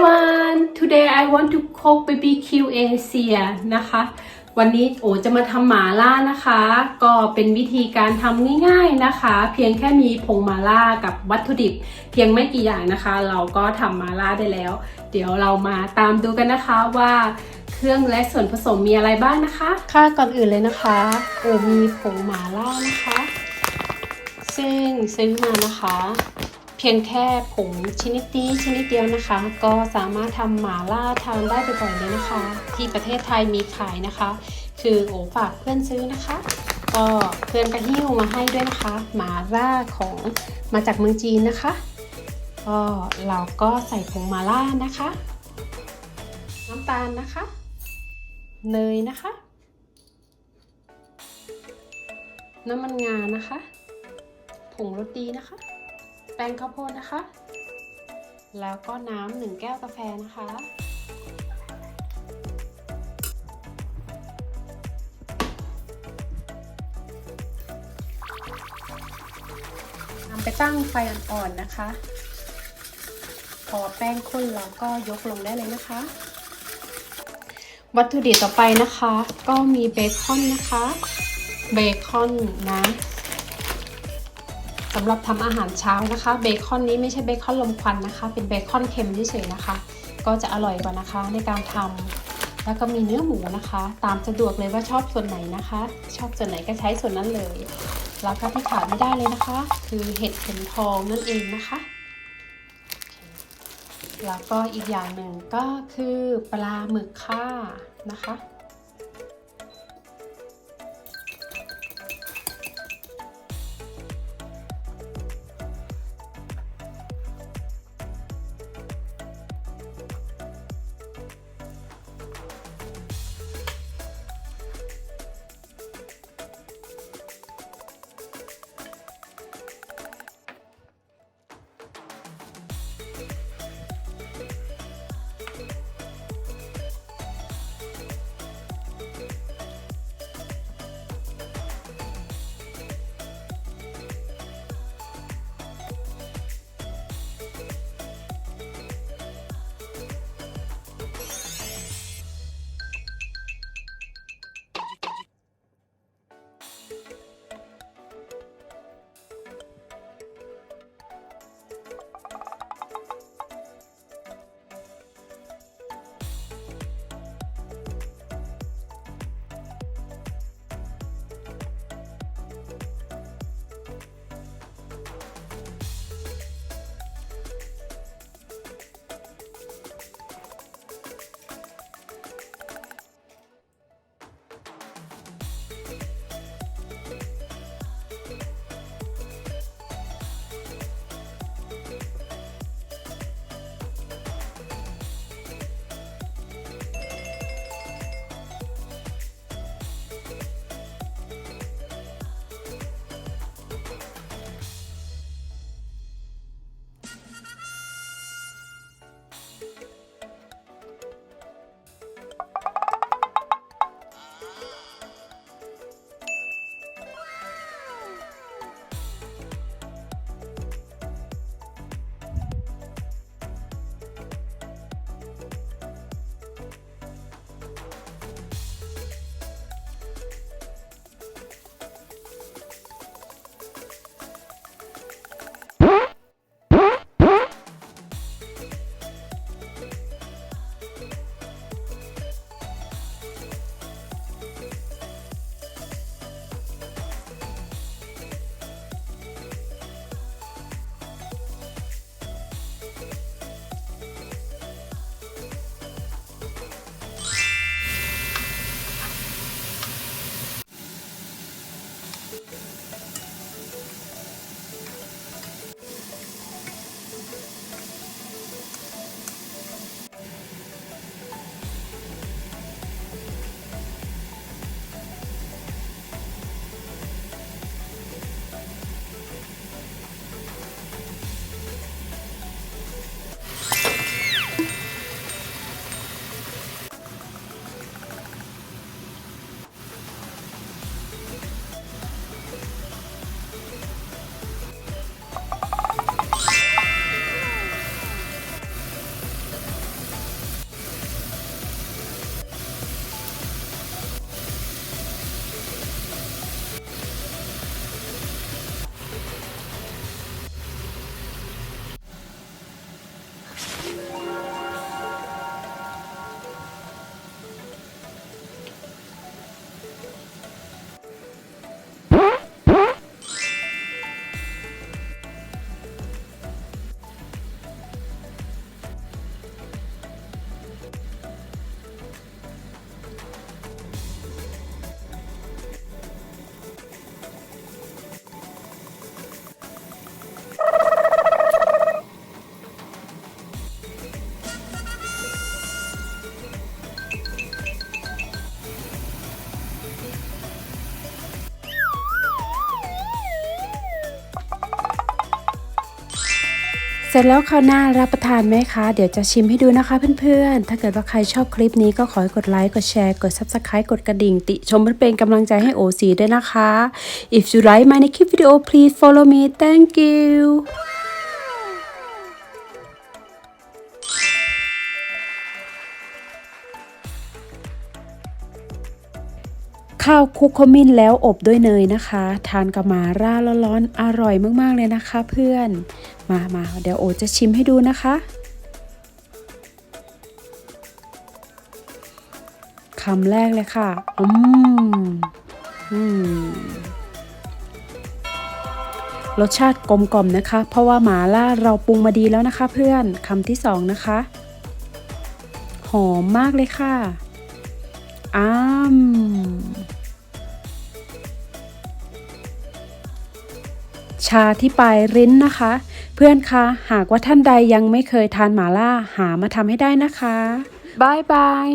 everyone today I want to cook BBQ Asia นะคะ วันนี้โอจะมาทำหมาล่านะคะ ก็เป็นวิธีการทำง่ายๆนะคะ เพียงแค่มีผงหมาล่ากับวัตถุดิบ เพียงไม่กี่อย่างนะคะ เราก็ทำหมาล่าได้แล้ว เดี๋ยวเรามาตามดูกันนะคะว่าเครื่องและส่วนผสมมีอะไรบ้างนะคะ ค่ะก่อนอื่นเลยนะคะโอมีผงหมาล่านะคะ ซึ่งซื้อมานะคะ เพียงแค่ผงชนิดนี้ชนิดเดียวนะคะ ก็สามารถทำหมาล่าทานได้บ่อยๆเลยนะคะ ที่ประเทศไทยมีขายนะคะ คือโอฝากเพื่อนซื้อนะคะ ก็เพื่อนก็หิ้วมาให้ด้วยนะคะ หมาล่าของมาจากเมืองจีนนะคะก็เราก็ใส่ผงหมาล่านะคะ น้ำตาลนะคะ เนยนะคะ น้ำมันงานะคะ ผงรสดีนะคะ ป้งข้าวโพดนะคะ แล้วก็น้ำหนึ่งแก้วกาแฟนะคะ นำไปตั้งไฟอ่อนๆนะคะ พอแป้งข้นเราก็ยกลงได้เลยนะคะ วัตถุดิบต่อไปนะคะ ก็มีเบคอนนะคะ เบคอนนะำหรับทำอาหารเช้านะคะ เบคอนนี้ไม่ใช่เบคอนลมควันนะคะ เป็นเบคอนเค็มเฉยๆนะคะ ก็จะอร่อยกว่านะคะในการทำแล้วก็มีเนื้อหมูนะคะ ตามสะดวกเลยว่าชอบส่วนไหนนะคะ ชอบส่วนไหนก็ใช้ส่วนนั้นเลย แล้วก็ที่ขาดไม่ได้เลยนะคะ คือเห็ดเข็มทองนั่นเองนะคะแล้วก็อีกอย่างหนึ่งก็คือปลาหมึกค่านะคะ เสร็จแล้วข้าวหน้ารับประทานไหมคะ เดี๋ยวจะชิมให้ดูนะคะเพื่อนๆ ถ้าเกิดว่าใครชอบคลิปนี้ก็ขอให้กดไลค์กดแชร์กด subscribe กดกระดิ่ง ติชมเพื่อเป็นกำลังใจให้โอซีด้วยนะคะ if you like my next video please follow me thank you ข้าวคุกขมิ้นแล้วอบด้วยเนยนะคะ ทานกับมาร่าร้อนๆอร่อยมากๆเลยนะคะ เพื่อน มามาเดี๋ยวโอจะชิมให้ดูนะคะ คำแรกเลยค่ะ อืม อืม รสชาติกลมกล่อมนะคะ เพราะว่าหมาล่าเราปรุงมาดีแล้วนะคะ เพื่อน คำที่สองนะคะ หอมมากเลยค่ะอ้าม ชาที่ปลายริ้นนะคะ เพื่อนคะหากว่าท่านใดยังไม่เคยทานหมาล่าหามาทำให้ได้นะคะบายบาย